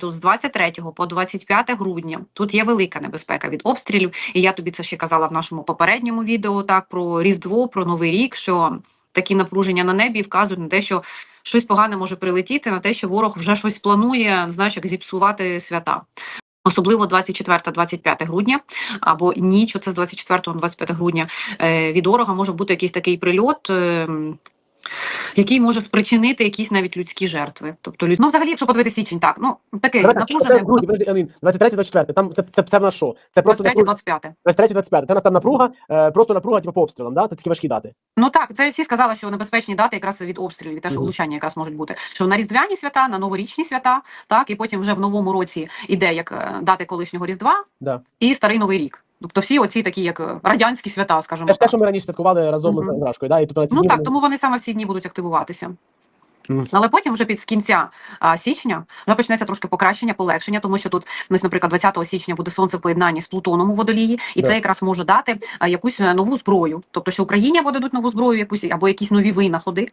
Тут з 23 по 25 грудня тут є велика небезпека від обстрілів. І я тобі це ще казала в нашому попередньому відео так про Різдво, про Новий рік. Що такі напруження на небі вказують на те, що щось погане може прилетіти, на те, що ворог вже щось планує, знаєш, як зіпсувати свята. Особливо 24-25 грудня або ніч, оце з 24 на 25 грудня е, від ворога може бути якийсь такий прильот. Який може спричинити якісь навіть людські жертви, тобто люд... ну взагалі, якщо подивитися січень, так ну таке Давай так, це напружене грудні, 23 24 там це, це, це в нас що? Це просто 23 напруга- 25 23 25 Це в нас там напруга, е, просто напруга, типу, по обстрілам, да? Це такі важкі дати. Ну так, це всі сказали, що небезпечні дати якраз від обстрілів, від те, що влучання якраз можуть бути. Що на різдвяні свята, на новорічні свята, так і потім вже в новому році іде як е, дати колишнього різдва Да. і старий новий рік. Тобто всі оці такі, як е, радянські свята, скажімо Це ж те, так. що ми раніше святкували разом з Грашкою, да? І тут на ці Ну дні так, вони- тому вони саме в ці дні будуть активуватися. Мгм. Але потім, вже під з кінця а, січня, вже почнеться трошки покращення, полегшення, тому що тут, ну, ось, наприклад, 20 січня буде сонце в поєднанні з Плутоном у водолії, і Да. це якраз може дати а, якусь е, нову зброю. Тобто, що Україні або дадуть нову зброю, якусь або якісь нові винаходи,